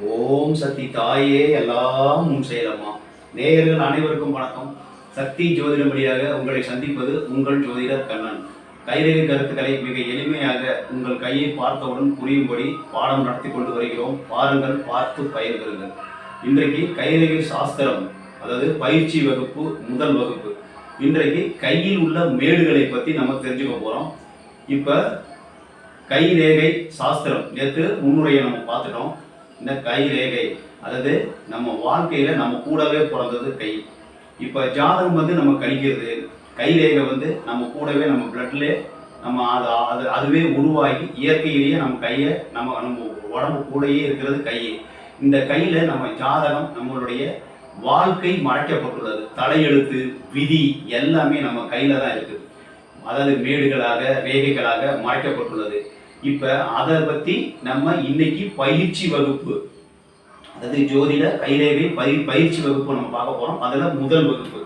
ஓம் சக்தி தாயே எல்லாம் உன் செயலம்மா. நேயர்கள் அனைவருக்கும் வணக்கம். சக்தி ஜோதிடம் வழியாக உங்களை சந்திப்பது உங்கள் ஜோதிடர் கண்ணன். கைரேகை கருத்துக்களை மிக எளிமையாக உங்கள் கையை பார்த்தவுடன் புரியும்படி பாடம் நடத்தி கொண்டு வருகிறோம். பாருங்கள் பார்த்து பயிர்களுங்கள் இன்றைக்கு கைரேகை சாஸ்திரம் அதாவது பயிற்சி வகுப்பு முதல் வகுப்பு. இன்றைக்கு கையில் உள்ள மேடுகளை பற்றி நம்ம தெரிஞ்சுக்க போகிறோம் இப்போ கை ரேகை சாஸ்திரம் நேற்று முன்னுரையை நம்ம பார்த்துட்டோம். இந்த கை ரேகை அதாவது நம்ம வாழ்க்கையில் நம்ம கூடவே பிறந்தது கை. இப்போ ஜாதகம் வந்து நம்ம கணிக்கிறது கை ரேகை வந்து நம்ம கூடவே நம்ம பிளட்ல நம்ம அது அது அதுவே உருவாகி இயற்கையிலேயே நம்ம கையை நம்ம நம்ம உடம்பு கூடயே இருக்கிறது கை. இந்த கையில் நம்ம ஜாதகம் நம்மளுடைய வாழ்க்கை மறைக்கப்பட்டுள்ளது. தலையெழுத்து விதி எல்லாமே நம்ம கையில் தான் இருக்குது. அதாவது மேடுகளாக ரேகைகளாக மறைக்கப்பட்டுள்ளது. இப்போ அதை பற்றி நம்ம இன்னைக்கு பயிற்சி வகுப்பு. அதாவது ஜோதிட கைரேகை பயிர் பயிற்சி வகுப்பு நம்ம பார்க்க போகிறோம் அதில் முதல் வகுப்பு.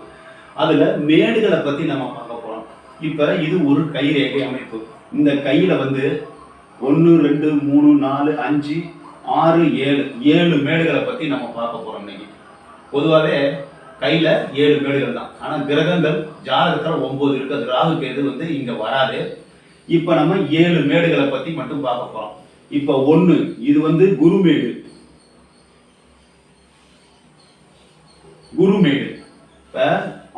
அதில் மேடுகளை பற்றி நம்ம பார்க்க போகிறோம் இப்போ இது ஒரு கைரேகை அமைப்பு. இந்த கையில் வந்து ஒன்று ரெண்டு மூணு நாலு அஞ்சு ஆறு ஏழு ஏழு மேடுகளை பற்றி நம்ம பார்க்க போகிறோம் இன்னைக்கு. பொதுவாகவே கையில் ஏழு மேடுகள் தான். ஆனால் கிரகங்கள் ஜாதகத்தில் ஒம்பது இருக்குது அது ராகு கேது வந்து இங்கே வராது. இப்ப நம்ம ஏழு மேடுகளை பத்தி மட்டும் பார்க்க போறோம். இப்ப ஒண்ணு இது வந்து குருமேடு. குருமேடு. இப்ப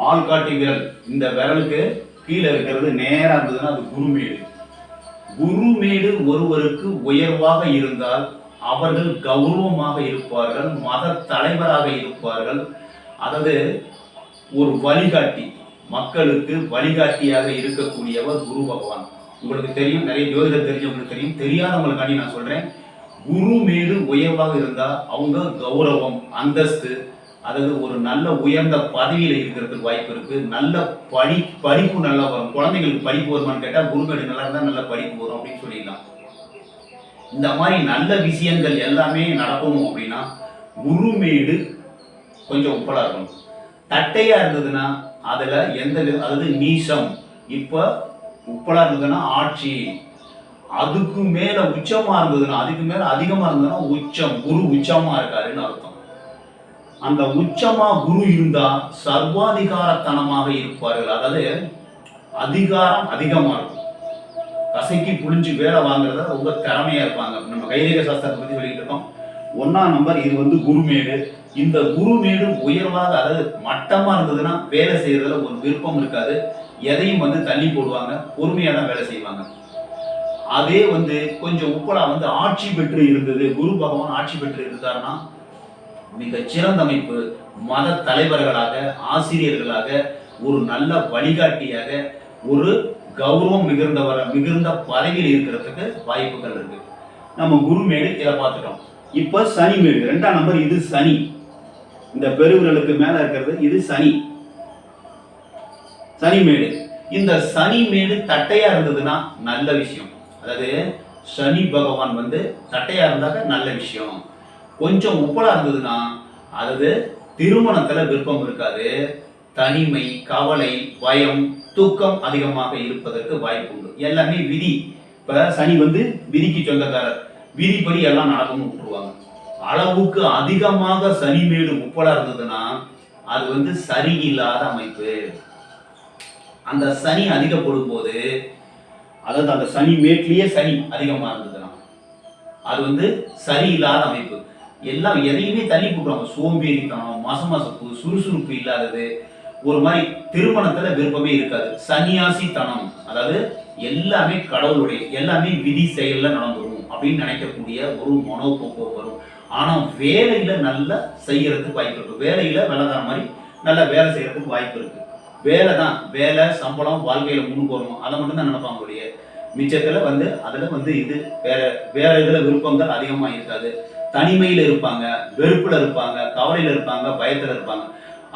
ஆள்காட்டி விரல். இந்த விரலுக்கு கீழே இருக்கிறது நேரா இருந்ததுன்னா அது குருமேடு. குருமேடு ஒருவருக்கு உயர்வாக இருந்தால் அவர்கள் கௌரவமாக இருப்பார்கள் மத தலைவராக இருப்பார்கள். அதாவது ஒரு வழிகாட்டி மக்களுக்கு வழிகாட்டியாக இருக்கக்கூடியவர் குரு பகவான். உங்களுக்கு தெரியும் நிறைய ஜோதிடர் தெரிஞ்சவங்களுக்கு தெரியும். தெரியாதவங்களுக்காண்டி நான் சொல்றேன். குரு மேடு உயர்வாக இருந்தால் அவங்க கௌரவம் அந்தஸ்து அதாவது ஒரு நல்ல உயர்ந்த பதவியில் இருக்கிறதுக்கு வாய்ப்பு இருக்கு. நல்ல படி படிப்பு நல்லா வரும். குழந்தைங்களுக்கு படிப்பு வருமான்னு கேட்டால் குருமேடு நல்லா இருந்தால் நல்ல படிப்பு வரும் அப்படின்னு சொல்லிடலாம். இந்த மாதிரி நல்ல விஷயங்கள் எல்லாமே நடக்கணும் அப்படின்னா குருமேடு கொஞ்சம் உப்பலாக இருக்கணும். தட்டையா இருந்ததுன்னா அதில் எந்த அதாவது நீசம். இப்போ உப்பலா இருந்ததுன்னா ஆட்சி. அதுக்கு மேல உச்சமா இருந்ததுன்னா அதுக்கு மேல அதிகமா இருந்ததுன்னா உச்சம். குரு உச்சமா இருக்காருன்னு அர்த்தம். அந்த உச்சமா குரு இருந்தா சர்வாதிகாரத்தனமாக இருப்பார்கள். அதாவது அதிகாரம் அதிகமா இருக்கும். கசைக்கு புளிஞ்சு வேலை வாங்குறத ரொம்ப திறமையா இருப்பாங்க. நம்ம கைரேக சாஸ்திரத்தை பத்தி சொல்லிட்டு இருக்கோம். ஒன்னாம் நம்பர் இது வந்து குருமேடு. இந்த குருமேடு உயர்வாக அதாவது மட்டமா இருந்ததுன்னா வேலை செய்யறதுல ஒரு விருப்பம் இருக்காது. எதையும் வந்து தள்ளி போடுவாங்க பொறுமையாக தான் வேலை செய்வாங்க. அதே வந்து கொஞ்சம் உப்பலா வந்து ஆட்சி பெற்று இருந்தது குரு பகவான் ஆட்சி பெற்று இருந்தாருன்னா மிக சிறந்த அமைப்பு மத தலைவர்களாக ஆசிரியர்களாக ஒரு நல்ல வழிகாட்டியாக ஒரு கௌரவம் மிகுந்தவர மிகுந்த பதவியில் இருக்கிறதுக்கு வாய்ப்புகள் இருக்கு. நம்ம குருமேடு இதை பார்த்துட்டோம். சனி மேடு ரெண்டாம் நம்பர் இது சனி. இந்த பெருவிரலுக்கு மேலே இருக்கிறது இது சனி. சனிமேடு. இந்த சனிமேடு தட்டையா இருந்ததுன்னா நல்ல விஷயம். அதாவது சனி பகவான் வந்து தட்டையா இருந்தாக்க நல்ல விஷயம். கொஞ்சம் உப்பலா இருந்ததுன்னா அதாவது திருமணத்துல விருப்பம் இருக்காது. தனிமை கவலை பயம் தூக்கம் அதிகமாக இருப்பதற்கு வாய்ப்பு உண்டு. எல்லாமே விதி. இப்ப சனி வந்து விதிக்கு சொந்தக்காரர். விதிப்படி எல்லாம் நடக்கும்னு விட்டுருவாங்க. அளவுக்கு அதிகமாக சனி மேடு உப்பலா இருந்ததுன்னா அது வந்து சரியில்லாத அமைப்பு. அந்த சனி அதிகப்படும் போது அதாவது அந்த சனி மேட்லேயே சனி அதிகமாக இருந்ததுன்னா அது வந்து சரியில்லாத அமைப்பு. எல்லாம் எதையுமே தள்ளி போட்டுருவாங்க சோம்பேறித்தனம் மசமசப்பு சுறுசுறுப்பு இல்லாதது ஒரு மாதிரி திருமணத்துல விருப்பமே இருக்காது. சன்னியாசித்தனம் அதாவது எல்லாமே கடவுளுடைய எல்லாமே விதி செயல்ல நடந்துடும் அப்படின்னு நினைக்கக்கூடிய ஒரு மனோபோக்கு வரும். ஆனா வேலையில நல்லா செய்யறதுக்கு வாய்ப்பு இருக்கு. வேலையில வேலைதான மாதிரி நல்லா வேலை செய்யறதுக்கு வாய்ப்பு இருக்கு. வேலை தான் வேலை சம்பளம் வாழ்க்கையில முன்னுக்கு வரணும். அதை மட்டும் தான் நினைப்பாங்க ஒழிய. மிச்சத்துல வந்து அதுல வந்து இது வேற வேற இதுல விருப்பங்கள் அதிகமா இருக்காது. தனிமையில இருப்பாங்க வெறுப்புல இருப்பாங்க கவலையில இருப்பாங்க பயத்துல இருப்பாங்க.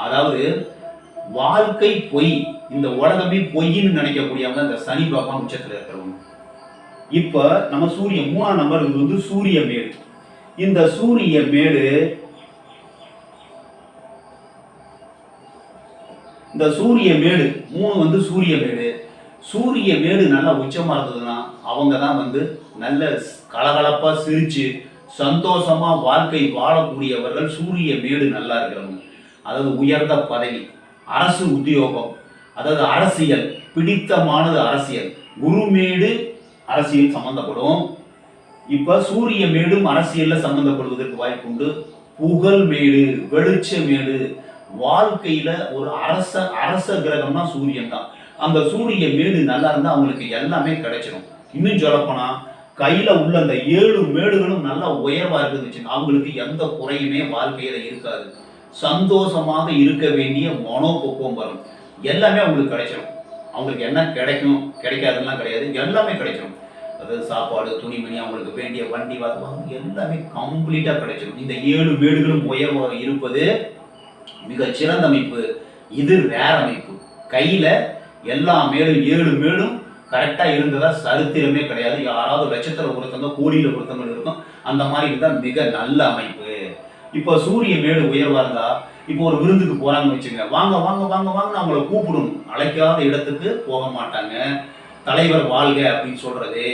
அதாவது வாழ்க்கை பொய் இந்த உலகமே பொய்ன்னு நினைக்கக்கூடியவங்க இந்த சனி பகவான் உச்சத்துல இருக்கிறவங்க. இப்ப நம்ம சூரியன் மூணாம் நம்பர் வந்து சூரிய மேடு. இந்த சூரிய மேடு இந்த சூரிய மேடு மூணு வந்து சூரிய மேடு. சூரிய மேடு நல்லா உச்சமாக இருந்ததுன்னா அவங்க தான் வந்து நல்ல கலகலப்பாக சிரித்து சந்தோஷமா வாழ்க்கை வாழக்கூடியவர்கள் சூரிய மேடு நல்லா இருக்கிறவங்க. அதாவது உயர்ந்த பதவி அரசு உத்தியோகம் அதாவது அரசியல் பிடித்தமானது அரசியல். குருமேடு அரசியல் சம்பந்தப்படும். இப்போ சூரிய மேடும் அரசியலில் சம்பந்தப்படுவதற்கு வாய்ப்புண்டு. புகழ் மேடு வெளிச்ச மேடு வாழ்க்கையில ஒரு அரச அரச கிரகம்னா சூரியன் தான். அந்த சூரிய மேடு நல்லா இருந்தா அவங்களுக்கு எல்லாமே கிடைச்சிடும் இன்னும் சொல்லப்போனா கையில உள்ள அந்த ஏழு மேடுகளும் நல்லா உயர்வா இருந்துச்சு அவங்களுக்கு எந்த குறையுமே வாழ்க்கையில இருக்காது. சந்தோஷமாக இருக்க வேண்டிய மனோபக்குவம் வரும். எல்லாமே அவங்களுக்கு கிடைச்சிடும் அவங்களுக்கு என்ன கிடைக்கும் கிடைக்காதுலாம் கிடையாது. எல்லாமே கிடைச்சிடும் அதாவது சாப்பாடு துணிமணி அவங்களுக்கு வேண்டிய வண்டி வாகனம் எல்லாமே கம்ப்ளீட்டாக கிடைச்சிடும் இந்த ஏழு மேடுகளும் உயர்வாக இருப்பது மிக சிறந்த அமைப்பு இது வேற அமைப்பு கையில் எல்லா மேடும் ஏழு மேடும் கரெக்டாக இருந்ததா சரித்திரமே கிடையாது. யாராவது லட்சத்தில் ஒருத்தவங்க கோடியில் ஒருத்தவங்க இருக்கும். அந்த மாதிரி இருந்தால் மிக நல்ல அமைப்பு. இப்போ சூரிய மேடு உயர்வாக இருந்தால் இப்போ ஒரு விருந்துக்கு போகிறாங்கன்னு வச்சுங்க வாங்க வாங்க வாங்க வாங்க அவங்கள கூப்பிடணும். அழைக்காத இடத்துக்கு போக மாட்டாங்க. தலைவர் வாழ்க அப்படின்னு சொல்கிறது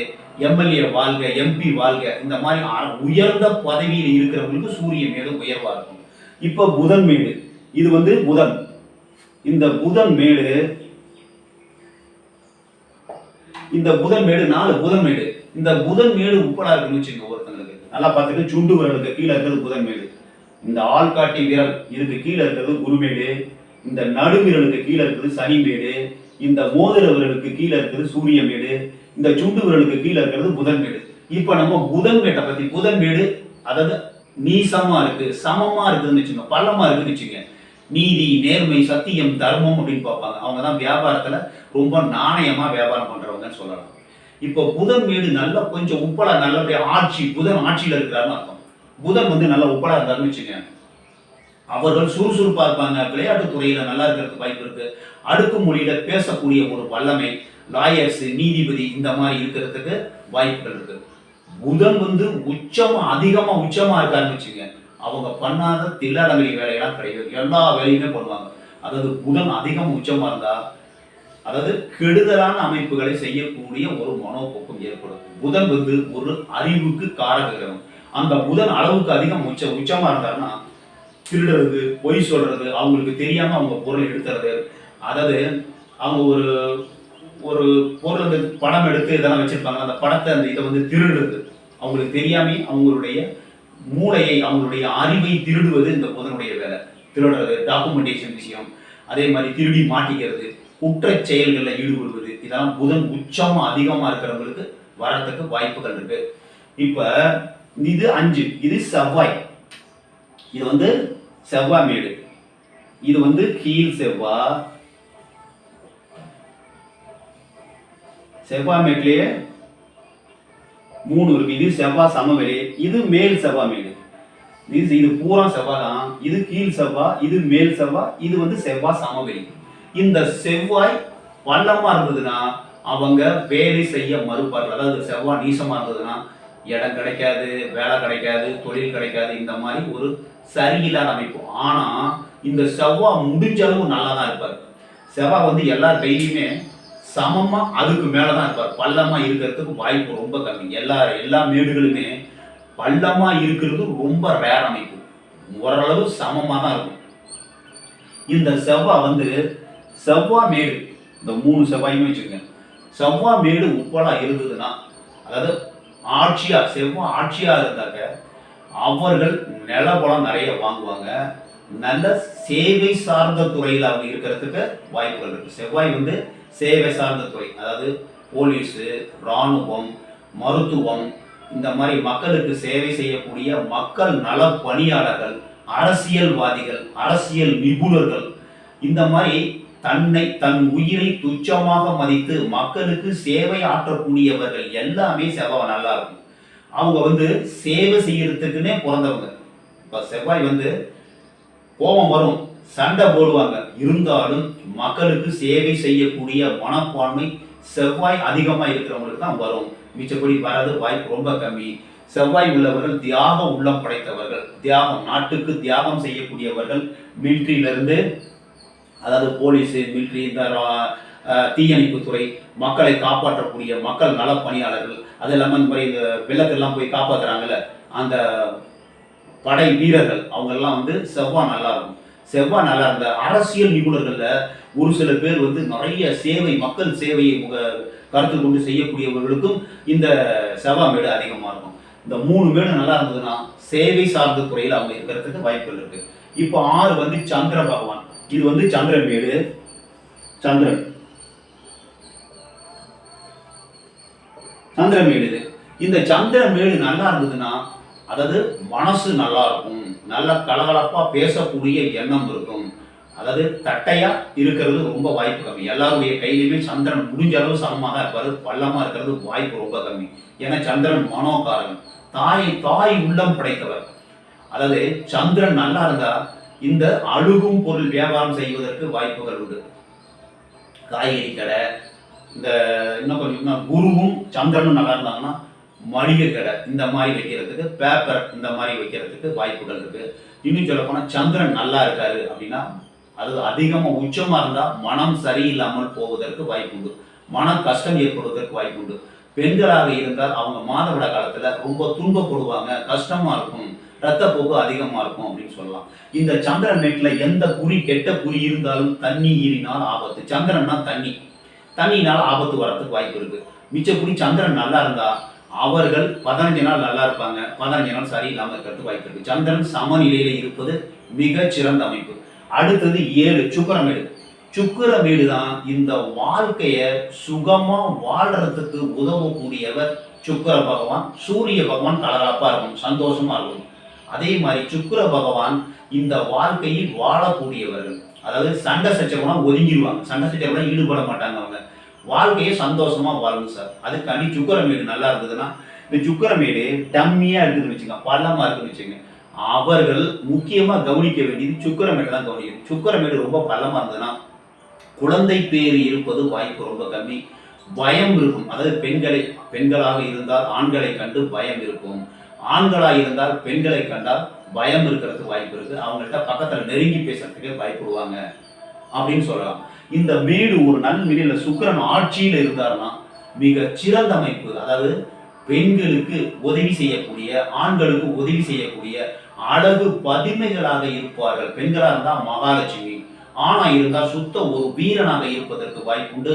எம்எல்ஏ வாழ்க எம்பி வாழ்க இந்த மாதிரி உயர்ந்த பதவியில் இருக்கிறவங்களுக்கு சூரிய மேடு உயர்வாக இருக்கும். இப்போ புதன் மேடு. இது வந்து புதன். இந்த புதன் மேடு இந்த புதன் மேடு நாலு புதன் மேடு. இந்த புதன் மேடு உப்பலா இருக்குன்னு வச்சுக்கோங்க ஒருத்தங்களுக்கு நல்லா பார்த்துட்டு சுண்டு விரலுக்கு கீழே இருக்கிறது புதன் மேடு. இந்த ஆள்காட்டி விரல் இதுக்கு கீழே இருக்கிறது குருமேடு இந்த நடுவிரலுக்கு கீழே இருக்கிறது சனி மேடு. இந்த மோதிர விரலுக்கு கீழே இருக்கிறது சூரிய மேடு. இந்த சுண்டு விரலுக்கு கீழே இருக்கிறது புதன் மேடு. இப்போ நம்ம புதன் மேட்டை பத்தி புதன் மேடு அதாவது நீசமா இருக்கு சமமா இருக்குதுன்னு வச்சுக்கோங்க பள்ளமா இருக்குன்னு வச்சுக்கோங்க. நீதி நேர்மை சத்தியம் தர்மம் அப்படின்னு பார்ப்பாங்க. அவங்க தான் வியாபாரத்தில் ரொம்ப நாணயமாக வியாபாரம் பண்ணுறவங்கன்னு சொல்லலாம். இப்போ புதன் வீடு நல்ல கொஞ்சம் உப்பலா நல்லபடியா ஆட்சி புதன் ஆட்சியில் இருக்கிறாருன்னு அர்த்தம். புதன் வந்து நல்லா உப்பலா இருந்தாருன்னு வச்சுக்கோங்க. அவர்கள் சுறுசுறுப்பாக இருப்பாங்க. விளையாட்டுத் துறையில் நல்லா இருக்கிறதுக்கு வாய்ப்பு இருக்கு. மொழியில் பேசக்கூடிய ஒரு வல்லமை லாயர்ஸ் நீதிபதி இந்த மாதிரி இருக்கிறதுக்கு வாய்ப்புகள் இருக்கு. புதன் வந்து உச்சமா அதிகமா உச்சமா இருக்காருன்னு வச்சுங்க அவங்க பண்ணாத தில்லாலங்கடி வேலையெல்லாம் கிடையாது. எல்லா வேலையுமே பண்ணுவாங்க. அதாவது புதன் அதிகம் உச்சமாக இருந்தால் அதாவது கெடுதலான அமைப்புகளை செய்யக்கூடிய ஒரு மனோபோக்கம் ஏற்படும். புதன் வந்து ஒரு அறிவுக்கு காரக கிரகம் அந்த புதன் அளவுக்கு அதிகம் உச்ச உச்சமாக இருந்தாருன்னா திருடுறது பொய் சொல்றது அவங்களுக்கு தெரியாமல் அவங்க பொருளை எடுத்துறது அதாவது அவங்க ஒரு ஒரு பொருள் வந்து படம் எடுத்து இதெல்லாம் வச்சுருப்பாங்க. அந்த படத்தை அந்த இதை வந்து திருடுறது அவங்களுக்கு தெரியாமல் அவங்களுடைய மூளையை அவங்களுடைய அறிவை திருடுவது இந்த புதனுடைய வேலை. திருடுறது டாக்குமெண்டேஷன் விஷயம். அதே மாதிரி திருடி மாட்டிக்கிறது குற்ற செயல்களில் ஈடுபடுவது இதெல்லாம் புதன் உச்சம் அதிகமா இருக்கிறவங்களுக்கு வரத்துக்கு வாய்ப்புகள் இருக்கு. இப்ப இது அஞ்சு இது செவ்வாய். இது வந்து செவ்வாய் மேடு. இது வந்து கீழ் செவ்வாய். செவ்வாய் மேட்லேயே மூணு இருக்கு. இது செவ்வாய் சமவெளி இது மேல் செவ்வாய் மேடு இது இது பூரா செவ்வாய் தான். இது கீழ் செவ்வாய் இது மேல் செவ்வாய் இது வந்து செவ்வாய் சமவெளி இந்த செவ்வாய் வல்லமா இருந்ததுன்னா அவங்க வேலை செய்ய மறுப்பார்கள். அதாவது செவ்வாய் நீசமா இருந்ததுன்னா இடம் கிடைக்காது வேலை கிடைக்காது தொழில் கிடைக்காது இந்த மாதிரி ஒரு சரியில்லாத அமைப்பு. ஆனா இந்த செவ்வாய் முடிஞ்ச அளவு நல்லா தான் இருப்பார். செவ்வாய் வந்து எல்லா டெய்லியுமே சமமாக அதுக்கு மேலே தான் இருப்பார். பள்ளமாக இருக்கிறதுக்கு வாய்ப்பு ரொம்ப கம்மி. எல்லா எல்லா மேடுகளுமே பள்ளமாக இருக்கிறது ரொம்ப ரேர் அமைப்பு. ஓரளவு சமமாக தான் இருக்கும். இந்த செவ்வாய் வந்து செவ்வாய் மேடு இந்த மூணு செவ்வாயுமே வச்சுக்கோங்க. செவ்வாய் மேடு உப்பலாக இருந்ததுன்னா அதாவது ஆட்சியாக செவ்வாய் ஆட்சியாக இருந்தாக்க அவர்கள் நிலபலம் நிறைய வாங்குவாங்க. நல்ல சேவை சார்ந்த துறையில் அவங்க இருக்கிறதுக்கு வாய்ப்புகள் இருக்குது செவ்வாய் வந்து சேவை சார்ந்த துறை அதாவது போலீஸு இராணுவம் மருத்துவம் இந்த மாதிரி மக்களுக்கு சேவை செய்யக்கூடிய மக்கள் நல பணியாளர்கள் அரசியல்வாதிகள் அரசியல் நிபுணர்கள் இந்த மாதிரி தன்னை தன் உயிரை துச்சமாக மதித்து மக்களுக்கு சேவை ஆற்றக்கூடியவர்கள் எல்லாமே செவ்வாய் நல்லா இருக்கும். அவங்க வந்து சேவை செய்யறதுக்குன்னே பிறந்தவங்க. இப்போ செவ்வாய் வந்து கோபம் வரும் சண்டை போடுவாங்க. இருந்தாலும் மக்களுக்கு சேவை செய்யக்கூடிய மனப்பான்மை செவ்வாய் அதிகமாக இருக்கிறவங்களுக்கு தான் வரும். மிச்சப்படி வராது வாய்ப்பு ரொம்ப கம்மி. செவ்வாய் உள்ளவர்கள் தியாக உள்ளம் படைத்தவர்கள். தியாகம் நாட்டுக்கு தியாகம் செய்யக்கூடியவர்கள். மிலிட்ரியிலிருந்து அதாவது போலீஸு மிலிட்ரி இந்த ரா- தீயணைப்புத்துறை மக்களை காப்பாற்றக்கூடிய மக்கள் நல பணியாளர்கள் அது இல்லாமல் இந்த மாதிரி இந்த வெள்ளத்தெல்லாம் போய் காப்பாற்றுறாங்கல்ல அந்த படை வீரர்கள் அவங்கெல்லாம் வந்து செவ்வாய் நல்லா இருக்கும் செவ்வாய் நல்லா இருந்த. அரசியல் நிபுணர்கள்ல ஒரு சில பேர் வந்து நிறைய சேவை மக்கள் சேவையை உங்க கருத்து கொண்டு செய்யக்கூடியவர்களுக்கும் இந்த செவ்வாய் மேடு அதிகமாக இருக்கும். இந்த மூணு மேடு நல்லா இருந்ததுன்னா சேவை சார்ந்த துறையில் அவங்க இருக்கிறதுக்கு வாய்ப்புகள் இருக்கு. இப்போ ஆறு வந்து சந்திர பகவான். இது வந்து சந்திரன் மேடு. சந்திரன் சந்திரன் மேடு இது. இந்த சந்திரன் மேடு நல்லா இருந்ததுன்னா அதாவது மனசு நல்லா இருக்கும் நல்ல கலகலப்பா பேசக்கூடிய எண்ணம் இருக்கும். அதாவது தட்டையா இருக்கிறது ரொம்ப வாய்ப்பு கம்மி. எல்லாருடைய கையிலுமே சந்திரன் முடிஞ்ச அளவு சமமாக இருப்பாரு. பள்ளமா இருக்கிறது வாய்ப்பு ரொம்ப கம்மி. ஏன்னா சந்திரன் மனோகாரகன் தாய் தாய் உள்ளம் படைத்தவர். அதாவது சந்திரன் நல்லா இருந்தா இந்த அழுகும் பொருள் வியாபாரம் செய்வதற்கு வாய்ப்புகள் உண்டு. காய்கறி கடை இந்த இன்னும் கொஞ்சம் குருவும் சந்திரனும் நல்லா இருந்தாங்கன்னா மளிகை கடை இந்த மாதிரி வைக்கிறதுக்கு பேப்பர் இந்த மாதிரி வைக்கிறதுக்கு வாய்ப்புகள் இருக்கு. இன்னும் சொல்லப்போனால் சந்திரன் நல்லா இருக்காரு அப்படின்னா அது அதிகமா உச்சமா இருந்தா மனம் சரியில்லாமல் போவதற்கு வாய்ப்பு உண்டு. மன கஷ்டம் ஏற்படுவதற்கு வாய்ப்பு உண்டு. பெண்களாக இருந்தால் அவங்க மாதவிட காலத்துல ரொம்ப துன்பப்படுவாங்க கஷ்டமா இருக்கும் ரத்தப்போக்கு அதிகமா இருக்கும் அப்படின்னு சொல்லலாம். இந்த சந்திரன் நெட்ல எந்த குறி கெட்ட குறி இருந்தாலும் தண்ணி ஈறினால் ஆபத்து. சந்திரன்னா தண்ணி. தண்ணினால் ஆபத்து வரத்துக்கு வாய்ப்பு இருக்கு. மிச்சக்குடி சந்திரன் நல்லா இருந்தா அவர்கள் பதினஞ்சு நாள் நல்லா இருப்பாங்க. பதினஞ்சு நாள் சரியில்லாமல் இருக்கிறதுக்கு வாய்ப்பு இருக்கு. சந்திரன் சமநிலையில் இருப்பது மிக சிறந்த அமைப்பு. அடுத்தது ஏழு சுக்கரமேடு சுக்கரமேடு தான் இந்த வாழ்க்கையை சுகமா வாழ்கிறதுக்கு உதவக்கூடியவர் சுக்கிர பகவான். சூரிய பகவான் கலகலப்பாக இருக்கும் சந்தோஷமா இருக்கும் அதே மாதிரி சுக்கிர பகவான் இந்த வாழ்க்கையில் வாழக்கூடியவர்கள். அதாவது சண்டை சச்சரவுனா ஒதுங்கிடுவாங்க சண்டை சச்சரவுனா ஈடுபட மாட்டாங்க அவங்க. வாழ்க்கையை சந்தோஷமா வாழணும் சார். அதுக்காண்டி சுக்கரமேடு நல்லா இருந்ததுன்னா இந்த சுக்கரமேடு டம்மியா இருக்குதுன்னு வச்சுக்கோங்க பள்ளமாக இருக்குன்னு வச்சுக்கோங்க அவர்கள் முக்கியமா கவனிக்க வேண்டியது சுக்கரமேடு தான் கவனிக்கணும். சுக்கரமேடு ரொம்ப பள்ளமாக இருந்ததுன்னா குழந்தை பேர் இருப்பது வாய்ப்பு ரொம்ப கம்மி. பயம் இருக்கும். அதாவது பெண்களை பெண்களாக இருந்தால் ஆண்களை கண்டு பயம் இருக்கும். ஆண்களாக இருந்தால் பெண்களை கண்டால் பயம் இருக்கிறதுக்கு வாய்ப்பு இருக்கு. அவங்கள்ட்ட பக்கத்துல நெருங்கி பேசுறதுக்கே பயப்படுவாங்க. அப்படின்னு சொல்லலாம். இந்த வீடு ஒரு நல் சுக்கரன் சுக்கிரன் ஆட்சியில் இருந்தாருன்னா மிக சிறந்த அமைப்பு. அதாவது பெண்களுக்கு உதவி செய்யக்கூடிய ஆண்களுக்கு உதவி செய்யக்கூடிய அழகு பதிமைகளாக இருப்பார்கள். பெண்களாக இருந்தால் மகாலட்சுமி. ஆணா இருந்தால் சுத்த ஒரு வீரனாக இருப்பதற்கு வாய்ப்புண்டு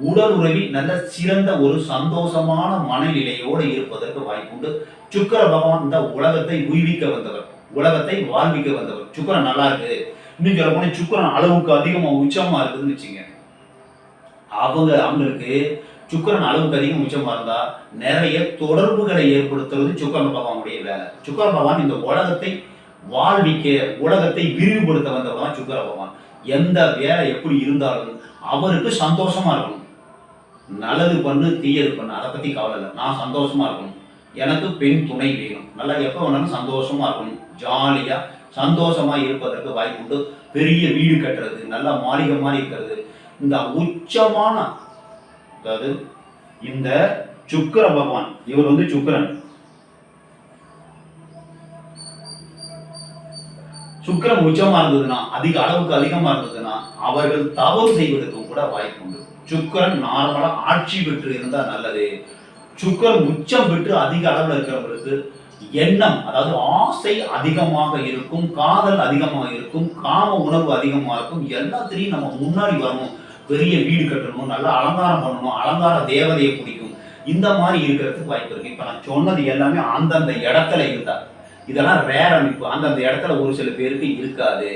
உடல் உறவில் நல்ல சிறந்த ஒரு சந்தோஷமான மனநிலையோடு இருப்பதற்கு வாய்ப்புண்டு சுக்கர பகவான் இந்த உலகத்தை உய்விக்க வந்தவர். உலகத்தை வாழ்விக்க வந்தவர். சுக்கரன் நல்லா இருக்கு. இன்னும் சொல்ல போனா சுக்கரன் அளவுக்கு அதிகமா உச்சமா இருக்குதுன்னு வச்சுங்க அவங்க அவங்களுக்கு சுக்கரன் அளவுக்கு அதிகம் உச்சமா இருந்தா நிறைய தொடர்புகளை ஏற்படுத்துறது சுக்கரன் பகவானுடைய வேலை. சுக்கர பகவான் இந்த உலகத்தை வாழ்விக்க உலகத்தை விரிவுபடுத்த வந்தவர் தான் சுக்கர பகவான். எந்த வேலை எப்படி இருந்தாலும் அவருக்கு சந்தோஷமா இருக்கணும். நல்லது பண்ணு தீயது பண்ணு அதை பத்தி கவலை இல்லை. நான் சந்தோஷமா இருக்கணும். எனக்கு பெண் துணை வேணும். நல்லா எப்போ வேணாலும் சந்தோஷமா இருக்கணும். ஜாலியா சந்தோஷமா இருப்பதற்கு வாய்ப்பு உண்டு பெரிய வீடு கட்டுறது நல்லா மாளிகை மாதிரி இருக்கிறது. இந்த உச்சமான அதாவது இந்த சுக்கிர பகவான் இவர் வந்து சுக்கரன். சுக்கிரன் உச்சமா இருந்ததுன்னா அதிக அளவுக்கு அதிகமா இருந்ததுன்னா அவர்கள் தவறு செய்வதற்கும் கூட வாய்ப்பு உண்டு சுக்கிரன் நார்மலா ஆட்சி பெற்று இருந்தா நல்லது. சுக்கிரன் உச்சம் பெற்று அதிக அளவுல இருக்கிறவங்களுக்கு எண்ணம் அதாவது ஆசை அதிகமாக இருக்கும் காதல் அதிகமாக இருக்கும் காம உணர்வு அதிகமாக இருக்கும் எல்லாத்திலையும் நம்ம முன்னாடி வரணும். பெரிய வீடு கட்டணும் நல்லா அலங்காரம் பண்ணணும் அலங்கார தேவதையை பிடிக்கும். இந்த மாதிரி இருக்கிறதுக்கு வாய்ப்பு இருக்கு. இப்போ நான் சொன்னது எல்லாமே அந்தந்த இடத்துல இருந்தா. இதெல்லாம் ரேர் அமைப்பு. அந்தந்த இடத்துல ஒரு சில பேருக்கு இருக்காது.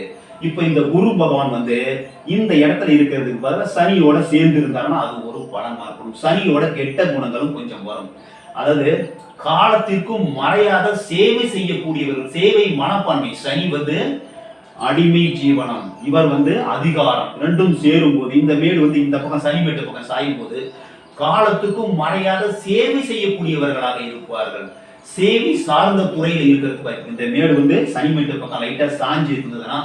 இப்போ இந்த குரு பகவான் வந்து இந்த இடத்துல இருக்கிறதுக்கு பதிலாக சனியோட சேர்ந்து இருந்தாருன்னா அது ஒரு பலமா இருக்கணும் சனியோட கெட்ட குணங்களும் கொஞ்சம் வரும். அதாவது காலத்திற்கும் மறையாத சேவை செய்யக்கூடியவர்கள் சேவை மனப்பான்மை சனி வந்து அடிமை ஜீவனம். இவர் வந்து அதிகாரம் ரெண்டும் சேரும் போது இந்த மேடு வந்து இந்த பக்கம் சனி மேட்டு பக்கம் சாயும் போது காலத்துக்கும் மறையாத சேவை செய்யக்கூடியவர்களாக இருப்பார்கள். சேவை சார்ந்த துறையில் இருக்கிறதுக்கு வாய்ப்பு. இந்த மேடு வந்து சனி மேட்டு பக்கம் லைட்டா சாஞ்சு இருந்ததுன்னா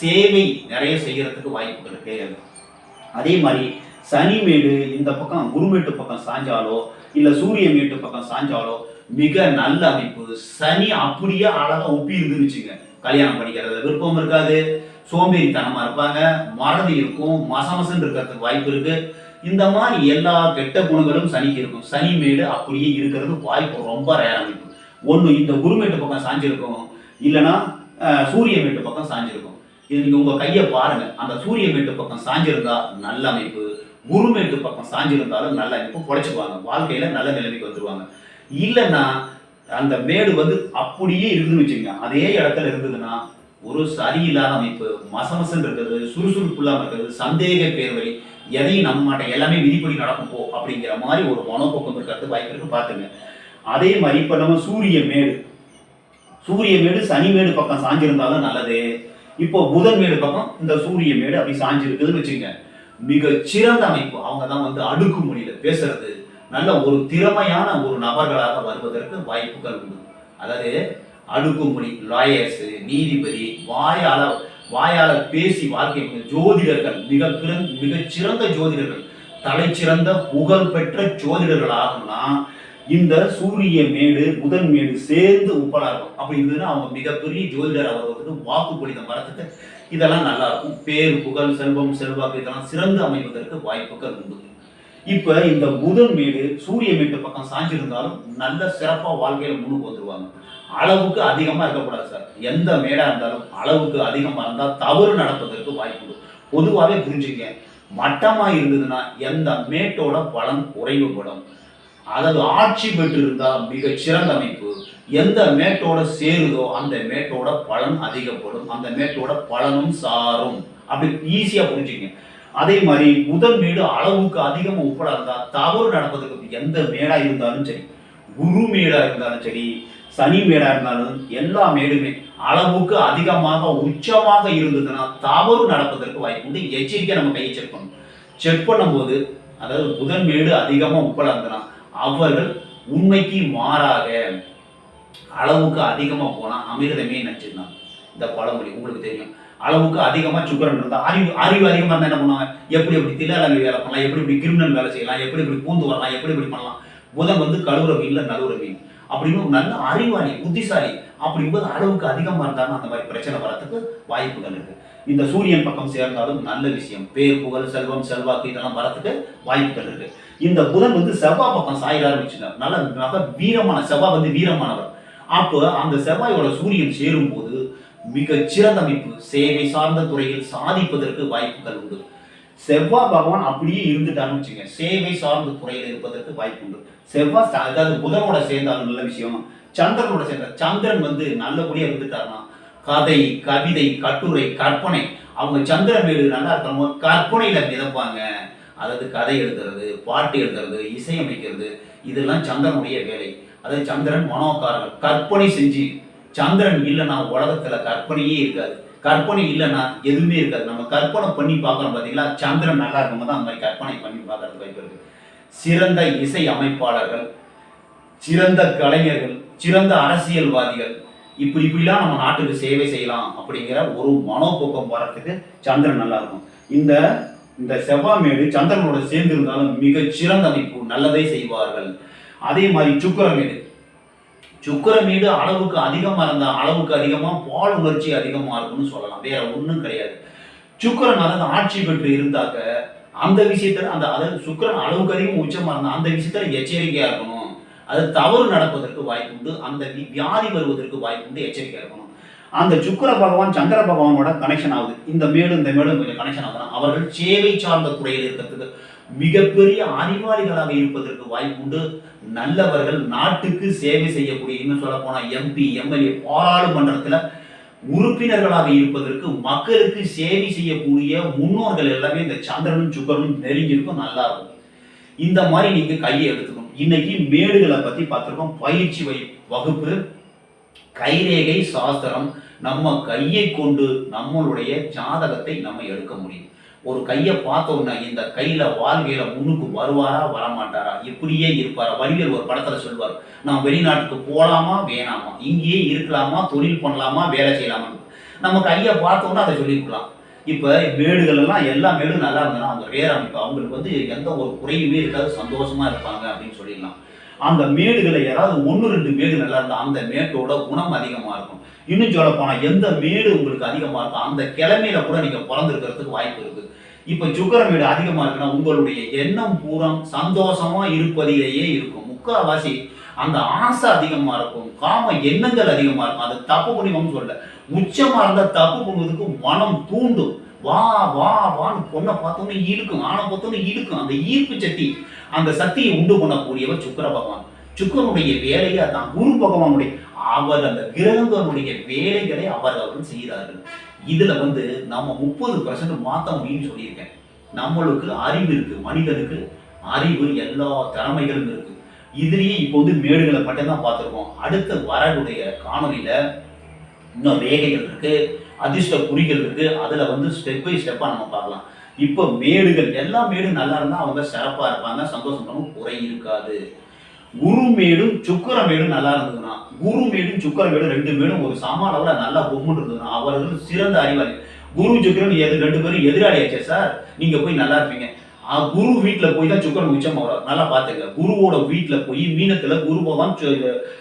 சேவை நிறைய செய்யறதுக்கு வாய்ப்பு இருக்கு. அதே மாதிரி சனி மேடு இந்த பக்கம் குருமேட்டு பக்கம் சாஞ்சாலோ இல்ல சூரிய மேட்டு பக்கம் சாஞ்சாலோ மிக நல்ல அமைப்பு. சனி அப்படியே அழகா ஒப்பி இருந்துன்னு கல்யாணம் பண்ணிக்கிறது விருப்பம் இருக்காது. சோம்பேறித்தனமா இருப்பாங்க. மறதி இருக்கும். மசமசன்னு இருக்கிறதுக்கு வாய்ப்பு இருக்கு. இந்த மாதிரி எல்லா கெட்ட குணங்களும் சனிக்கு இருக்கும். சனி மேடு அப்படியே இருக்கிறது வாய்ப்பு ரொம்ப ரேர் அமைப்பு. ஒன்று இந்த குருமேட்டு பக்கம் சாஞ்சிருக்கும். இல்லைன்னா சூரிய மேட்டு பக்கம் சாஞ்சிருக்கும். இது நீங்கள் உங்கள் கையை பாருங்க. அந்த சூரிய மேட்டு பக்கம் சாஞ்சிருந்தா நல்ல அமைப்பு. குருமேட்டு பக்கம் சாஞ்சிருந்தாலும் நல்லா இருக்கும் பொழைச்சுக்குவாங்க வாழ்க்கையில் நல்ல நிலைமைக்கு வந்துருவாங்க. இல்லைன்னா அந்த மேடு வந்து அப்படியே இருக்குதுன்னு வச்சுக்கோங்க அதே இடத்துல இருந்ததுன்னா ஒரு சரியில்லாத அமைப்பு மசமசன் இருக்கிறது சுறுசுறுப்பு இல்லாமல் இருக்கிறது சந்தேக பேர்வழி எதையும் நம்ம மாட்டேன் எல்லாமே விதிப்படி நடக்கும் போ அப்படிங்கிற மாதிரி ஒரு மனோபோக்கம் இருக்கிறது வாய்ப்பு இருக்கு பார்த்துங்க. அதே மாதிரி இப்போ நம்ம சூரிய மேடு. சூரிய மேடு சனி மேடு பக்கம் சாஞ்சிருந்தாலும் நல்லது. இப்போ புதன் மேடு பக்கம் இந்த சூரிய மேடு அப்படி சாஞ்சிருக்குதுன்னு வச்சுக்கோங்க. மிக சிறந்த அமைப்பு. அவங்க தான் வந்து அடுக்கு மொழியில பேசுறது. நல்ல ஒரு திறமையான ஒரு நபர்களாக வருவதற்கு வாய்ப்புகள் உண்டு. அதாவது அடுக்குமொழி லாயர்ஸ் நீதிபதி வாயால வாயால பேசி வாழ்க்கை ஜோதிடர்கள் மிக மிக சிறந்த ஜோதிடர்கள் தலைச்சிறந்த புகழ் பெற்ற ஜோதிடர்கள் ஆகணும்னா இந்த சூரிய மேடு புதன் மேடு சேர்ந்து உப்பலாகும் அப்படி இருந்ததுன்னா அவங்க மிகப்பெரிய ஜோதிடர் அவர் வந்து வாக்கு பொழிந்த மரத்துக்கு இதெல்லாம் நல்லா இருக்கும் பேர் புகழ் செல்வம் செல்வாக்கு இதெல்லாம் சிறந்து அமைவதற்கு வாய்ப்புகள் உண்டு. இப்போ இந்த புதன் வீடு சூரிய மேட்டு பக்கம் சாஞ்சிருந்தாலும் நல்ல சிறப்பாக வாழ்க்கையில் முன்னுக்கு வந்துருவாங்க அளவுக்கு அதிகமாக இருக்கக்கூடாது சார். எந்த மேடாக இருந்தாலும் அளவுக்கு அதிகமாக இருந்தால் தவறு நடப்பதற்கு வாய்ப்பு பொதுவாகவே புரிஞ்சுங்க. மட்டமாக இருந்ததுன்னா எந்த மேட்டோட பலன் குறைவுபடும். அதாவது ஆட்சி பெற்று இருந்தால் மிகச் சிறந்த அமைப்பு. எந்த மேட்டோட சேருதோ அந்த மேட்டோட பலன் அதிகப்படும். அந்த மேட்டோட பலனும் சாரும். அப்படி ஈஸியாக புரிஞ்சுங்க. அதே மாதிரி முதல் மேடு அளவுக்கு அதிகமாக உப்படாக இருந்தால் தவறு நடப்பதற்கு எந்த மேடாக இருந்தாலும் சரி குரு மேடாக இருந்தாலும் சரி சனி மேடாக இருந்தாலும் எல்லா மேடுமே அளவுக்கு அதிகமாக உச்சமாக இருந்ததுன்னா தவறு நடப்பதற்கு வாய்ப்பு உண்டு. எச்சரிக்கை நம்ம கையை செக் பண்ணணும். செக் பண்ணும்போது அதாவது புதன் மேடு அதிகமாக உப்படாக இருந்ததுன்னா அவர்கள் உண்மைக்கு மாறாக அளவுக்கு அதிகமாக போனால் அமிர்தமே நச்சுதான் இந்த பழமொழி உங்களுக்கு தெரியும். அளவுக்கு அதிகமாக சுக்கரன் இருந்தால் அறிவு அறிவு அதிகமாக இருந்தால் என்ன பண்ணுவாங்க? எப்படி எப்படி தில்லாலங்கி வேலை பண்ணலாம் எப்படி எப்படி கிரிமினல் வேலை செய்யலாம் எப்படி எப்படி பூந்து வரலாம் எப்படி எப்படி பண்ணலாம். புதன் வந்து கழுவுற மீன்ல நழுவுற மீன். அப்படின்னு நல்ல அறிவாளி புத்திசாலி அப்படிங்கும்போது அளவுக்கு அதிகமாக இருந்தாலும் அந்த மாதிரி பிரச்சனை வரத்துக்கு வாய்ப்புகள் இருக்குது இந்த சூரியன் பக்கம் சேர்ந்தாலும் நல்ல விஷயம். பேர் புகழ் செல்வம் செல்வாக்கு இதெல்லாம் வரத்துக்கு வாய்ப்புகள் இருக்குது இந்த புதன் வந்து செவ்வாய் பக்கம் சாயிறாரு வச்சுங்க நல்ல மிக வீரமான செவ்வாய் வந்து வீரமானவர். அப்போ அந்த செவ்வாயோட சூரியன் சேரும்போது மிகச் சிறந்த அமைப்பு சேவை சார்ந்த துறையில் சாதிப்பதற்கு வாய்ப்புகள் உண்டு. செவ்வாய் பகவான் அப்படியே இருந்துட்டான்னு வச்சுங்க சேவை சார்ந்த துறையில் இருப்பதற்கு வாய்ப்பு உண்டு. செவ்வாய் அதாவது புதனோட சேர்ந்தாலும் நல்ல விஷயம் சந்திரனோட சேர்ந்த சந்திரன் வந்து நல்லபடியாக இருந்துட்டாருன்னா கதை கவிதை கட்டுரை கற்பனை அவங்க சந்திரன் வீடு நல்லா இருக்கிறவங்க கற்பனையில மிதப்பாங்க. அதாவது கதை எழுதுறது பாட்டு எழுதுறது இசையமைக்கிறது இதெல்லாம் சந்திரனுடைய வேலை. அதாவது சந்திரன் மனோகாரகன் கற்பனை செஞ்சு சந்திரன் இல்லைன்னா உலகத்துல கற்பனையே இருக்காது. கற்பனை இல்லைன்னா எதுவுமே இருக்காது. நம்ம கற்பனை பண்ணி பார்க்கறோம் பார்த்தீங்களா சந்திரன் நல்லா இருக்கும் தான் அந்த மாதிரி கற்பனை பண்ணி பார்க்கறது வாய்ப்பு இருக்கு. சிறந்த இசை அமைப்பாளர்கள் சிறந்த கலைஞர்கள் சிறந்த அரசியல்வாதிகள் இப்படி இப்படிலாம் நம்ம நாட்டுக்கு சேவை செய்யலாம் அப்படிங்கிற ஒரு மனோபோக்கம் வர்றதுக்கு சந்திரன் நல்லா இருக்கும். இந்த இந்த செவ்வாமேடு சந்திரனோட சேர்ந்து இருந்தாலும் மிக சிறந்த அமைப்பு நல்லதை செய்வார்கள். அதே மாதிரி சுக்கிரமேடு. சுக்கிரமேடு அளவுக்கு அதிகமாக இருந்தால் அளவுக்கு அதிகமாக பால் உணர்ச்சி அதிகமாக இருக்கும்னு சொல்லலாம். வேற ஒன்றும் கிடையாது. சுக்கரன் அதாவது ஆட்சி பெற்று இருந்தாக்க அந்த விஷயத்துல அந்த அதாவது சுக்கிரன் அளவுக்கு அதிகம் உச்சமாக இருந்தால் அந்த விஷயத்துல எச்சரிக்கையாக இருக்கணும். அது தவறு நடப்பதற்கு வாய்ப்பு உண்டு. அந்த வியாதி வருவதற்கு வாய்ப்பு உண்டு. எச்சரிக்கையாக இருக்கணும். அந்த சுக்கிர பகவான் சந்திர பகவானோட கனெக்ஷன் ஆகுது. இந்த மேடும் இந்த மேடும் கொஞ்சம் கனெக்ஷன் ஆகுதுன்னா அவர்கள் சேவை சார்ந்த துறையில் இருக்கிறதுக்கு மிகப்பெரிய அறிவாளிகளாக இருப்பதற்கு வாய்ப்பு உண்டு. நல்லவர்கள் நாட்டுக்கு சேவை செய்யக்கூடிய இன்னும் சொல்ல போனால் எம்பி எம்எல்ஏ பாராளுமன்றத்தில் உறுப்பினர்களாக இருப்பதற்கு மக்களுக்கு சேவை செய்யக்கூடிய முன்னோர்கள் எல்லாமே இந்த சந்திரனும் சுக்கரனும் நெருங்கியிருக்கும் நல்லா இருக்கும் இந்த மாதிரி நீங்க கையை எடுத்துக்கணும். இன்னைக்கு மேடுகளை பத்தி பார்த்துருக்கோம். பயிற்சி வை வகுப்பு கைரேகை சாஸ்திரம் நம்ம கையை கொண்டு நம்மளுடைய ஜாதகத்தை நம்ம எடுக்க முடியும். ஒரு கையை பார்த்தோம்னா இந்த கையில வாழ்வியல முன்னுக்கு வருவாரா வரமாட்டாரா? இப்படியே இருப்பாரா? வடிவேல் ஒரு படத்துல சொல்வார் நான் வெளிநாட்டுக்கு போகலாமா வேணாமா? இங்கேயே இருக்கலாமா தொழில் பண்ணலாமா வேலை செய்யலாமா? நம்ம கையை பார்த்தோம்னா அதை சொல்லியிருக்கலாம் இப்ப மேடுகள் எல்லாம் எல்லா மேடும் நல்லா இருந்ததுன்னா அவங்க வேற அமைப்பு. அவங்களுக்கு வந்து எந்த ஒரு குறையுமே இருக்காது சந்தோஷமா இருப்பாங்க அப்படின்னு சொல்லிடலாம். அந்த மேடுகளை யாராவது ஒன்று ரெண்டு மேடு நல்லா இருந்தால் அந்த மேட்டோட குணம் அதிகமாக இருக்கும். இன்னும் சொல்ல போனால் எந்த மேடு உங்களுக்கு அதிகமாக இருக்கும் அந்த கிழமையில கூட நீங்கள் பிறந்திருக்கிறதுக்கு வாய்ப்பு இருக்குது இப்போ சுக்கர மேடு அதிகமாக இருக்குன்னா உங்களுடைய எண்ணம் பூரம் சந்தோஷமாக இருப்பதிலேயே இருக்கும். முக்கால்வாசி அந்த ஆசை அதிகமாக இருக்கும். காம எண்ணங்கள் அதிகமாக இருக்கும். அது தப்பு பண்ணிவோம்னு சொல்ல உச்சமாக இருந்தால் தப்பு பண்ணுவதுக்கு மனம் தூண்டும். வா வா வான்னு பொண்ணை பார்த்தோன்னே இழுக்கும் ஆணை பார்த்தோன்னே இழுக்கும். அந்த ஈர்ப்பு சக்தி அந்த சக்தியை உண்டு பண்ணக்கூடியவர் சுக்கிர பகவான். சுக்கரனுடைய வேலையை தான் குரு பகவானுடைய அவர் அந்த கிரகங்களுடைய வேலைகளை அவர் அவர்கள் செய்கிறார்கள். இதுல வந்து நம்ம முப்பது பர்சன்ட் மாத்த முடியும்னு சொல்லியிருக்கேன். நம்மளுக்கு அறிவு இருக்கு மனிதனுக்கு அறிவு எல்லா திறமைகளும் இருக்கு. இதுலயே இப்போ வந்து மேடுகளை மட்டும்தான் பார்த்துருக்கோம். அடுத்த வரக்கூடிய காணொலியில இன்னும் ரேகைகள் இருக்கு அதிர்ஷ்ட குறிகள் இருக்கு. அதுல வந்து ஸ்டெப் பை ஸ்டெப்பா நம்ம பார்க்கலாம். இப்போ மேடுகள் எல்லா மேடும் நல்லா இருந்தால் அவங்க சிறப்பாக இருப்பாங்க சந்தோஷம் குறை இருக்காது. குரு மேடும் சுக்கர மேடும் நல்லா இருந்ததுன்னா குரு மேடும் சுக்கர மேடும் ரெண்டு மேடும் ஒரு சம அளவில் நல்லா பொம்முன்னு இருந்ததுன்னா அவர்கள் சிறந்த அறிவாளி. குரு சுக்கரன் எது ரெண்டு பேரும் எதிராளி எதிராளியாச்சே சார்? நீங்க போய் நல்லா இருப்பீங்க. ஆ, குரு வீட்டில் போய் தான் சுக்கரன் உச்சமாகிறார். நல்லா பாத்துக்க குருவோட வீட்டில் போய் மீனத்தில் குரு பகவான்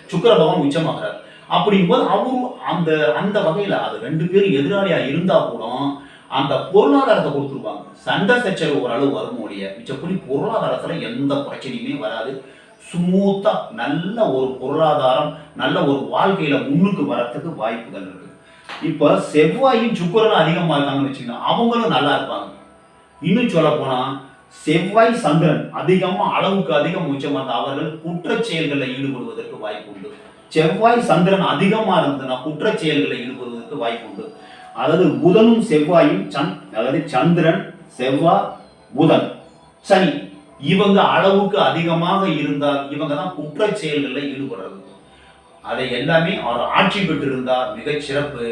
சுக்கர பகவான் உச்சமாகிறார். அப்படிங்கும்போது அவரும் அந்த அந்த வகையில் அது ரெண்டு பேரும் எதிராளியாக இருந்தால் கூட அந்த பொருளாதாரத்தை கொடுத்துருவாங்க சண்டை சச்சரவு ஓரளவு வரும் ஒழிய மிச்சப்படி பொருளாதாரத்தில் எந்த பிரச்சனையுமே வராது. ஸ்மூத்தாக நல்ல ஒரு பொருளாதாரம் நல்ல ஒரு வாழ்க்கையில முன்னுக்கு வரத்துக்கு வாய்ப்புகள் இருக்கு. இப்போ செவ்வாயும் சுக்கரனும் அதிகமாக இருக்காங்கன்னு வச்சுக்கோங்க அவங்களும் நல்லா இருப்பாங்க. இன்னும் சொல்ல செவ்வாய் சந்திரன் அதிகமாக அளவுக்கு அதிகம் உச்சமா அவர்கள் குற்ற செயல்களில் ஈடுபடுவதற்கு வாய்ப்பு உண்டு. செவ்வாய் சந்திரன் அதிகமாக இருந்ததுன்னா குற்றச் செயல்களில் ஈடுபடுவதற்கு வாய்ப்பு உண்டு. அதாவது புதனும் செவ்வாயும் சந் அதாவது சந்திரன் செவ்வாய் புதன் சனி. இவங்க அளவுக்கு அதிகமாக இருந்தால் இவங்க தான் குற்ற செயல்களில் ஈடுபடுறது. அதை எல்லாமே அவர் ஆட்சி பெற்றிருந்தால் மிகச் சிறப்பு.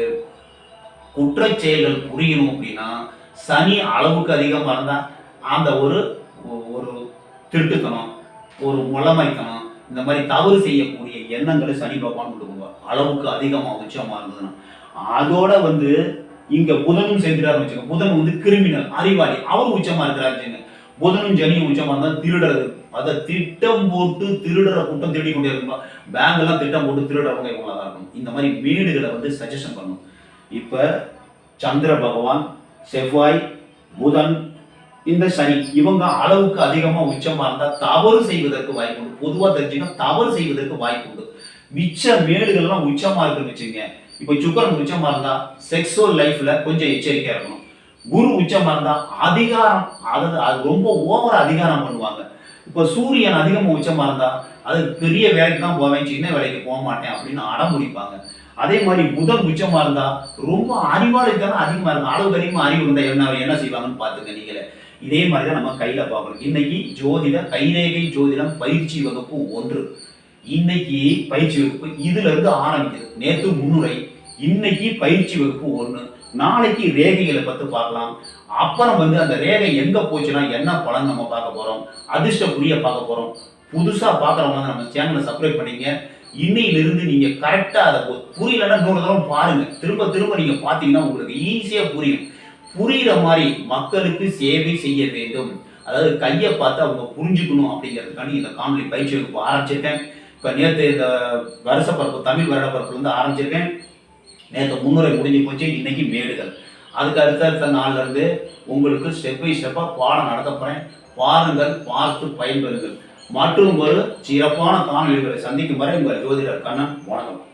செயல்கள் புரியணும் அப்படின்னா சனி அளவுக்கு அதிகமாக இருந்தால் அந்த ஒரு ஒரு திருட்டுத்தனம் ஒரு முளமைத்தனம் இந்த மாதிரி தவறு செய்யக்கூடிய எண்ணங்களை சனி பகவான் கொடுக்குவார் அளவுக்கு அதிகமாக உச்சமாக இருந்ததுன்னா. அதோட வந்து இங்கே புதனும் சேர்ந்துட்டாரு வச்சுக்கோங்க. புதன் வந்து கிரிமினல் அறிவாளி. அவர் உச்சமாக இருக்கிறாருன்னு புதனும் ஜனியும் உச்சமா இருந்தால் திருடுறது. அதை திட்டம் போட்டு திருடுற கூட்டம் திருடி கொண்டே இருக்கும் பேங்க் எல்லாம் திட்டம் போட்டு திருடுறவங்க இவங்களா தான் இருக்கும் இந்த மாதிரி வீடுகளை வந்து சஜஷன் பண்ணும் இப்ப சந்திர பகவான் செவ்வாய் புதன் இந்த சனி இவங்க அளவுக்கு அதிகமா உச்சமா இருந்தா தவறு செய்வதற்கு வாய்ப்பு உண்டு. பொதுவா தெரிஞ்சுன்னா தவறு செய்வதற்கு வாய்ப்பு உண்டு. மிச்ச மேடுகள்லாம் உச்சமா இருக்குன்னு வச்சுங்க இப்போ சுக்கரன் உச்சமா இருந்தா செக்ஸுவல் லைஃப்ல கொஞ்சம் எச்சரிக்கையா இருக்கணும். குரு உச்சமாக இருந்தால் அதிகாரம். அது அது ரொம்ப ஓவர் அதிகாரம் பண்ணுவாங்க. இப்போ சூரியன் அதிகமாக உச்சமாக இருந்தால் அது பெரிய வேலைக்கு தான் போவேன் சின்ன வேலைக்கு போக மாட்டேன் அப்படின்னு அடம் முடிப்பாங்க அதே மாதிரி புதன் உச்சமாக இருந்தால் ரொம்ப அறிவாளித்தனம் அதிகமாக இருக்கும் அளவுக்கு அதிகமாக அறிவு இருந்தால் என்ன என்ன செய்வாங்கன்னு பார்த்துங்க நீங்களே. இதே மாதிரி தான் நம்ம கையில் பார்க்கணும். இன்னைக்கு ஜோதிட கைரேகை ஜோதிடம் பயிற்சி வகுப்பு ஒன்று. இன்னைக்கு பயிற்சி வகுப்பு இதுல இருந்து ஆரம்பிக்குது. நேற்று முன்னுரை இன்னைக்கு பயிற்சி வகுப்பு ஒன்று நாளைக்கு ரேகைகளை பத்தி பார்க்கலாம். அப்புறம் வந்து அந்த ரேகை எங்க போச்சுன்னா என்ன பலன் நம்ம பார்க்க போறோம்? அதிர்ஷ்ட புரிய பார்க்க போறோம். புதுசா பார்க்கறவங்க நம்ம சேனலை சப்ஸ்கிரைப் பண்ணிங்க. இன்னையிலிருந்து நீங்க கரெக்டா அதை புரியலன்னா இன்னொரு தடவை பாருங்க. திரும்ப திரும்ப நீங்க பாத்தீங்கன்னா உங்களுக்கு ஈஸியா புரியும். புரியுற மாதிரி மக்களுக்கு சேவை செய்ய வேண்டும். அதாவது கையை பார்த்து அவங்க புரிஞ்சுக்கணும் அப்படிங்கிறதுக்காண்டி இந்த காணொலி பயிற்சி வகுப்பு ஆரம்பிச்சிருக்கேன். இப்போ நேற்று இந்த வருஷ பரப்பு தமிழ் வருட பரப்புல இருந்து ஆரம்பிச்சிருக்கேன். நேற்று முன்னுரை முடிஞ்சு போச்சு இன்னைக்கு மேடுகள். அதுக்கு அடுத்தடுத்த நாள்லேருந்து உங்களுக்கு ஸ்டெப் பை ஸ்டெப்பாக பாடம் நடத்த போகிறேன் பாருங்கள் பார்த்து பயன்பெறுங்கள். மற்றும் ஒரு சிறப்பான காணொலிகளை சந்திக்கும் வரை உங்கள் ஜோதிடர் கண்ணன் வணக்கம்.